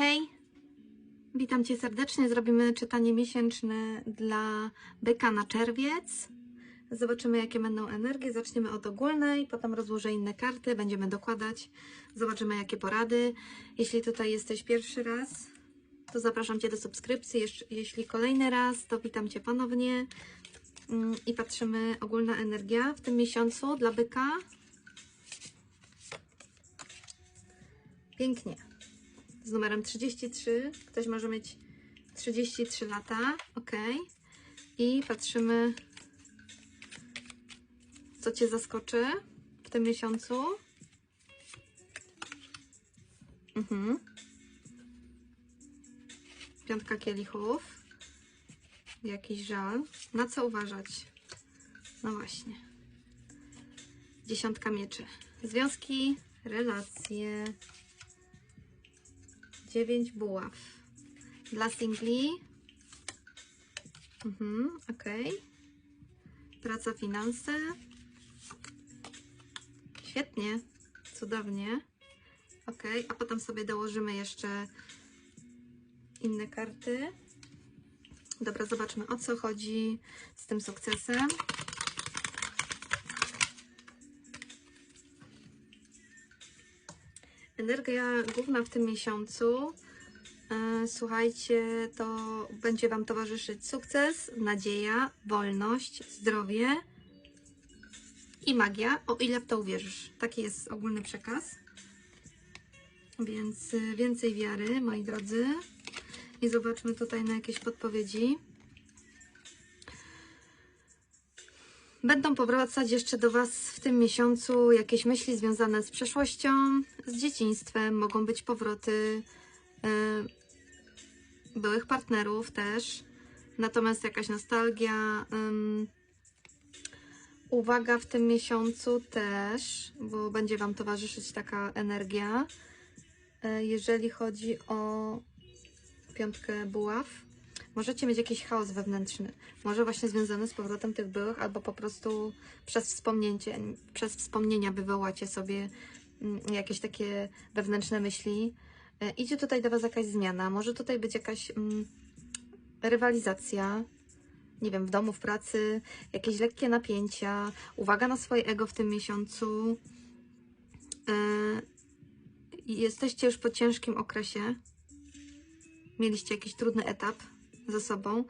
Hej! Witam Cię serdecznie. Zrobimy czytanie miesięczne dla byka na czerwiec. Zobaczymy, jakie będą energie. Zaczniemy od ogólnej, potem rozłożę inne karty, będziemy dokładać. Zobaczymy, jakie porady. Jeśli tutaj jesteś pierwszy raz, to zapraszam Cię do subskrypcji. Jeśli kolejny raz, to witam Cię ponownie. Mm, I patrzymy ogólna energia w tym miesiącu dla byka. Pięknie. Z numerem 33. Ktoś może mieć 33 lata. Ok. I patrzymy, co Cię zaskoczy w tym miesiącu. Mhm. Piątka kielichów. Jakiś żal. Na co uważać? No właśnie. Dziesiątka mieczy. Związki, relacje. Dziewięć buław. Dla singli. Mhm, ok. Praca, finanse. Świetnie. Cudownie. Ok, a potem sobie dołożymy jeszcze inne karty. Dobra, zobaczmy o co chodzi z tym sukcesem. Energia główna w tym miesiącu. e, Słuchajcie, to będzie Wam towarzyszyć sukces, nadzieja, wolność, zdrowie i magia, o ile w to uwierzysz. Taki jest ogólny przekaz. Więc y, więcej wiary, moi drodzy. I zobaczmy tutaj na jakieś podpowiedzi. Będą powracać jeszcze do Was w tym miesiącu jakieś myśli związane z przeszłością, z dzieciństwem. Mogą być powroty y, byłych partnerów też. Natomiast jakaś nostalgia. uwaga w tym miesiącu też, bo będzie Wam towarzyszyć taka energia. Y, jeżeli chodzi o piątkę buław, możecie mieć jakiś chaos wewnętrzny. Może właśnie związany z powrotem tych byłych, albo po prostu przez wspomnienie, przez wspomnienia wywołacie sobie mm, jakieś takie wewnętrzne myśli. E, Idzie tutaj do Was jakaś zmiana, może tutaj być jakaś mm, rywalizacja, nie wiem, w domu, w pracy, jakieś lekkie napięcia, uwaga na swoje ego w tym miesiącu. E, Jesteście już po ciężkim okresie, mieliście jakiś trudny etap ze sobą,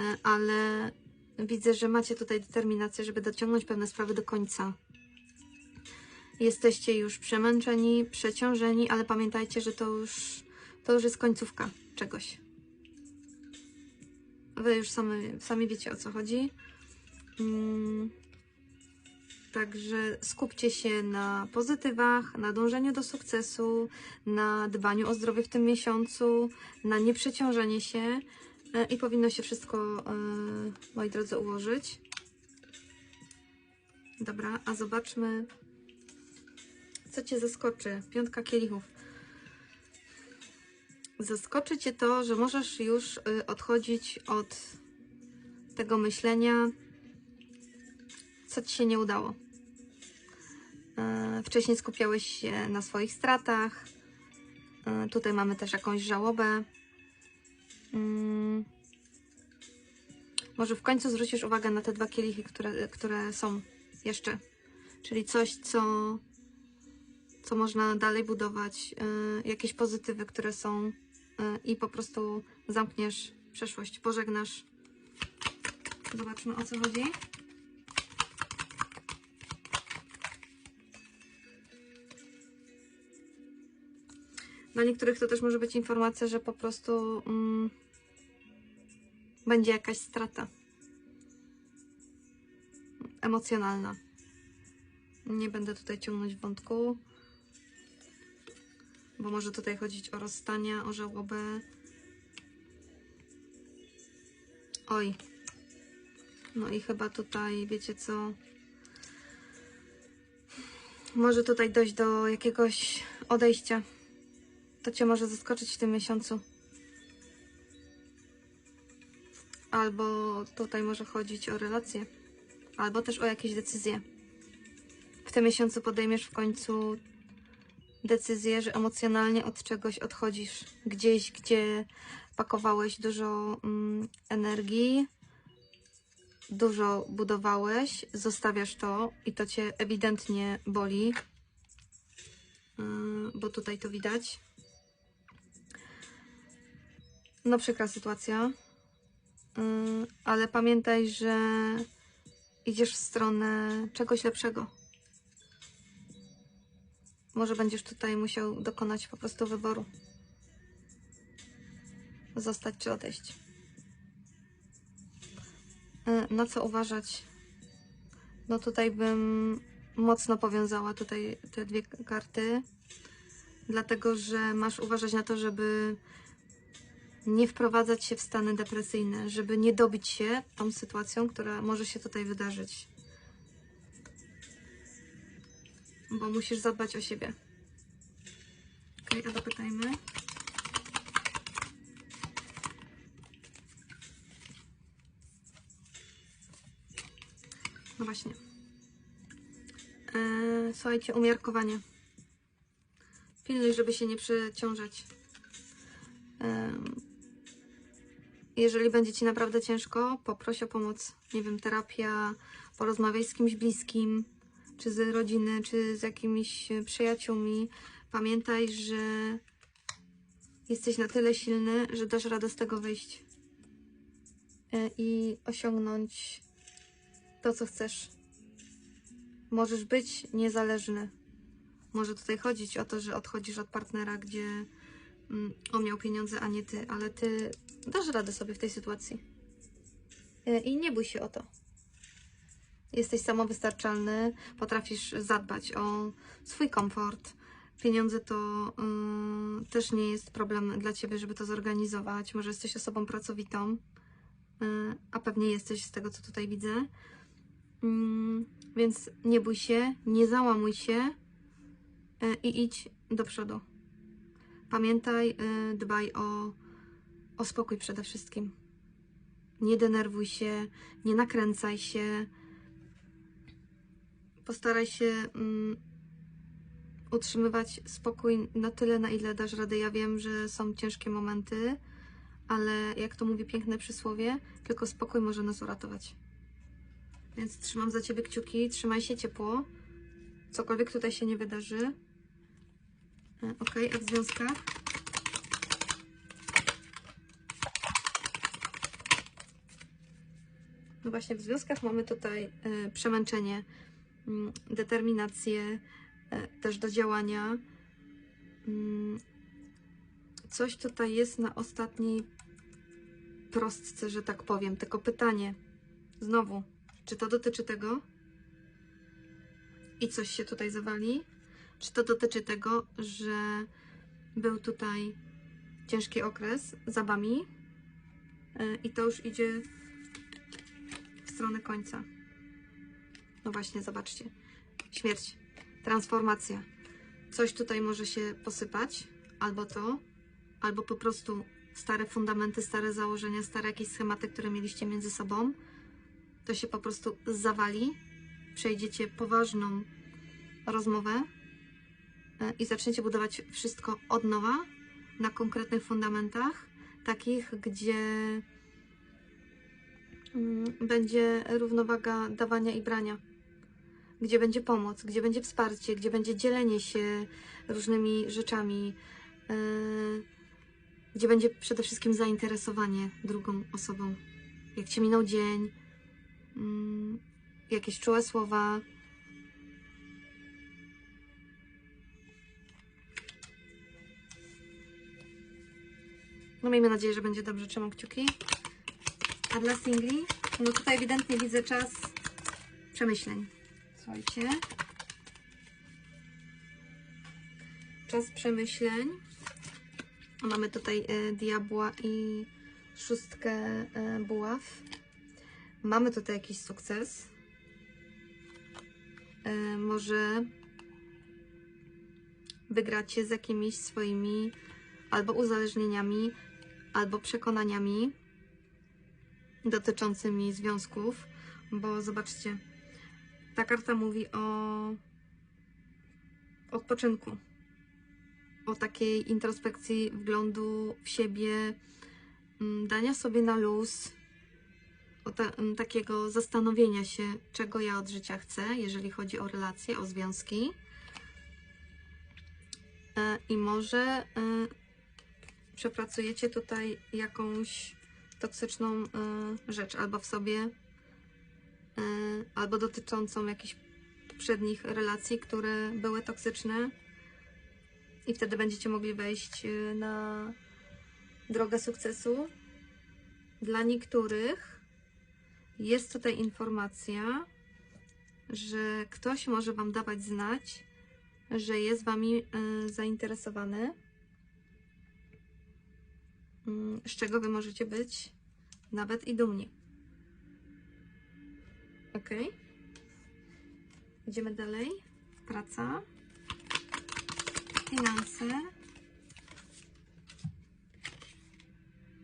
e, ale widzę, że macie tutaj determinację, żeby dociągnąć pewne sprawy do końca. Jesteście już przemęczeni, przeciążeni, ale pamiętajcie, że to już, to już jest końcówka czegoś. Wy już sami, sami wiecie o co chodzi. Mm. Także skupcie się na pozytywach, na dążeniu do sukcesu, na dbaniu o zdrowie w tym miesiącu, na nieprzeciążenie się i powinno się wszystko, e, moi drodzy, ułożyć. Dobra, a zobaczmy, co Cię zaskoczy. Piątka kielichów. Zaskoczy Cię to, że możesz już y, odchodzić od tego myślenia, co Ci się nie udało. E, Wcześniej skupiałeś się na swoich stratach. E, Tutaj mamy też jakąś żałobę. Mm. Może w końcu zwrócisz uwagę na te dwa kielichy, które, które są jeszcze. Czyli coś, co, co można dalej budować. e, Jakieś pozytywy, które są e, i po prostu zamkniesz przeszłość, pożegnasz. Zobaczmy o co chodzi. Dla niektórych to też może być informacja, że po prostu mm, będzie jakaś strata emocjonalna. Nie będę tutaj ciągnąć wątku, bo może tutaj chodzić o rozstania, o żałobę. Oj. No i chyba tutaj, wiecie co? Może tutaj dojść do jakiegoś odejścia. To Cię może zaskoczyć w tym miesiącu. Albo tutaj może chodzić o relacje, albo też o jakieś decyzje. W tym miesiącu podejmiesz w końcu decyzję, że emocjonalnie od czegoś odchodzisz. Gdzieś, gdzie pakowałeś dużo mm, energii, dużo budowałeś, zostawiasz to i to cię ewidentnie boli, yy, bo tutaj to widać. No, przykra sytuacja, yy, ale pamiętaj, że idziesz w stronę czegoś lepszego. Może będziesz tutaj musiał dokonać po prostu wyboru. Zostać czy odejść. Y, Na co uważać? No tutaj bym mocno powiązała tutaj te dwie karty. Dlatego, że masz uważać na to, żeby nie wprowadzać się w stany depresyjne, żeby nie dobić się tą sytuacją, która może się tutaj wydarzyć. Bo musisz zadbać o siebie. Okej, a dopytajmy. No właśnie. Eee, słuchajcie, umiarkowanie. Pilnuj, żeby się nie przeciążać. Em, jeżeli będzie Ci naprawdę ciężko, poproś o pomoc. Nie wiem, terapia, porozmawiaj z kimś bliskim, czy z rodziny, czy z jakimiś e, przyjaciółmi. Pamiętaj, że jesteś na tyle silny, że dasz radę z tego wyjść E, i osiągnąć to, co chcesz. Możesz być niezależny. Może tutaj chodzić o to, że odchodzisz od partnera, gdzie mm, on miał pieniądze, a nie ty, ale ty dasz radę sobie w tej sytuacji. E, I nie bój się o to. Jesteś samowystarczalny, potrafisz zadbać o swój komfort. Pieniądze to mm, też nie jest problem dla ciebie, żeby to zorganizować. Może jesteś osobą pracowitą, y, a pewnie jesteś z tego, co tutaj widzę. Mm, więc nie bój się, nie załamuj się y, i idź do przodu. Pamiętaj, y, dbaj o, o spokój przede wszystkim. Nie denerwuj się, nie nakręcaj się. Postaraj się mm, utrzymywać spokój na tyle, na ile dasz radę. Ja wiem, że są ciężkie momenty, ale jak to mówi piękne przysłowie, tylko spokój może nas uratować. Więc trzymam za Ciebie kciuki, trzymaj się ciepło. Cokolwiek tutaj się nie wydarzy. E, Ok, a w związkach? No właśnie, w związkach mamy tutaj e, przemęczenie, mm, determinację e, też do działania. Mm, Coś tutaj jest na ostatniej prostce, że tak powiem. Tylko pytanie, znowu, czy to dotyczy tego? I coś się tutaj zawali? Czy to dotyczy tego, że był tutaj ciężki okres za wami e, i to już idzie stronę końca? No właśnie, zobaczcie. Śmierć, transformacja. Coś tutaj może się posypać, albo to, albo po prostu stare fundamenty, stare założenia, stare jakieś schematy, które mieliście między sobą. To się po prostu zawali. Przejdziecie poważną rozmowę e, i zaczniecie budować wszystko od nowa na konkretnych fundamentach, takich, gdzie będzie równowaga dawania i brania, gdzie będzie pomoc, gdzie będzie wsparcie, gdzie będzie dzielenie się różnymi rzeczami, e, gdzie będzie przede wszystkim zainteresowanie drugą osobą. Jak ci minął dzień, mm, jakieś czułe słowa. No miejmy nadzieję, że będzie dobrze. Trzymam kciuki. A dla singli? No tutaj ewidentnie widzę czas przemyśleń. Słuchajcie. Czas przemyśleń. Mamy tutaj e, diabła i szóstkę e, buław. Mamy tutaj jakiś sukces. E, może wygracie z jakimiś swoimi albo uzależnieniami, albo przekonaniami dotyczącymi związków, bo zobaczcie, ta karta mówi o odpoczynku. o takiej introspekcji wglądu w siebie, mm, dania sobie na luz, ta, mm, takiego zastanowienia się, czego ja od życia chcę, jeżeli chodzi o relacje, o związki. E, I może e, przepracujecie tutaj jakąś toksyczną e, rzecz albo w sobie, e, albo dotyczącą jakichś poprzednich relacji, które były toksyczne. I wtedy będziecie mogli wejść e, na drogę sukcesu. Dla niektórych jest tutaj informacja, że ktoś może Wam dawać znać, że jest Wami zainteresowany, z czego Wy możecie być nawet i dumni. Ok? Idziemy dalej. Praca, finanse.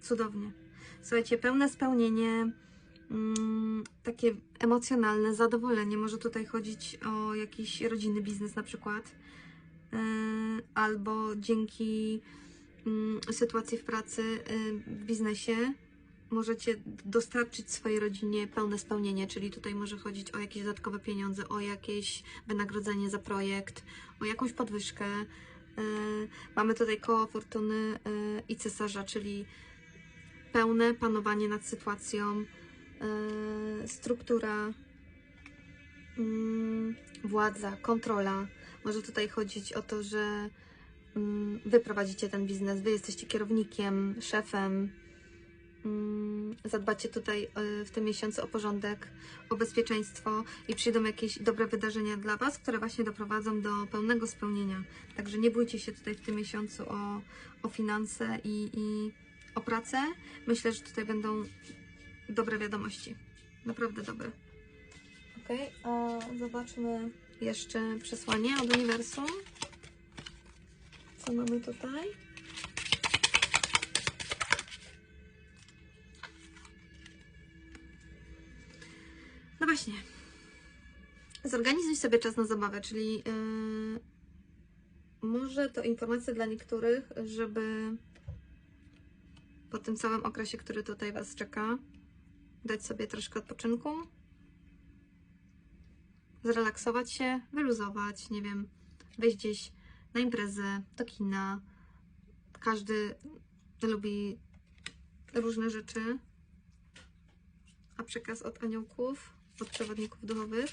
Cudownie. Słuchajcie, pełne spełnienie, mm, takie emocjonalne zadowolenie. Może tutaj chodzić o jakiś rodzinny biznes na przykład, yy, albo dzięki mm, sytuacji w pracy, yy, w biznesie możecie dostarczyć swojej rodzinie pełne spełnienie, czyli tutaj może chodzić o jakieś dodatkowe pieniądze, o jakieś wynagrodzenie za projekt, o jakąś podwyżkę. Yy, Mamy tutaj koło fortuny yy, i cesarza, czyli pełne panowanie nad sytuacją, struktura, mm, władza, kontrola. Może tutaj chodzić o to, że mm, wy prowadzicie ten biznes, wy jesteście kierownikiem, szefem. Mm, Zadbacie tutaj y, w tym miesiącu o porządek, o bezpieczeństwo i przyjdą jakieś dobre wydarzenia dla Was, które właśnie doprowadzą do pełnego spełnienia. Także nie bójcie się tutaj w tym miesiącu o, o finanse i, i o pracę. Myślę, że tutaj będą dobre wiadomości. Naprawdę dobre. Ok, a zobaczmy jeszcze przesłanie od uniwersum. Co mamy tutaj? No właśnie. Zorganizuj sobie czas na zabawę, czyli yy, może to informacja dla niektórych, żeby po tym całym okresie, który tutaj Was czeka, dać sobie troszkę odpoczynku, zrelaksować się, wyluzować, nie wiem, wyjść gdzieś na imprezę, do kina. Każdy lubi różne rzeczy. A przekaz od aniołków, od przewodników duchowych.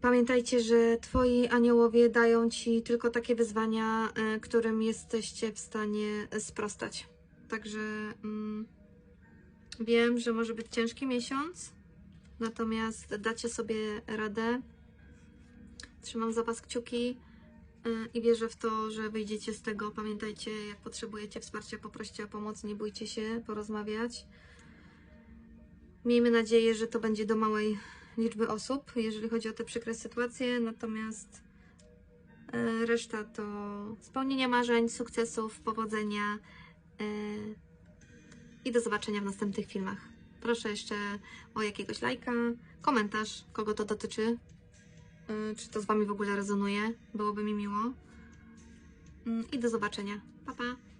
Pamiętajcie, że Twoi aniołowie dają Ci tylko takie wyzwania, e, którym jesteście w stanie sprostać. Także mm, wiem, że może być ciężki miesiąc, natomiast dacie sobie radę. Trzymam za Was kciuki e, i wierzę w to, że wyjdziecie z tego. Pamiętajcie, jak potrzebujecie wsparcia, poproście o pomoc, nie bójcie się porozmawiać. Miejmy nadzieję, że to będzie do małej liczby osób, jeżeli chodzi o te przykre sytuacje, natomiast e, reszta to spełnienie marzeń, sukcesów, powodzenia e, i do zobaczenia w następnych filmach. Proszę jeszcze o jakiegoś lajka, komentarz, kogo to dotyczy, e, czy to z Wami w ogóle rezonuje, byłoby mi miło. Mm, I do zobaczenia. Pa, pa!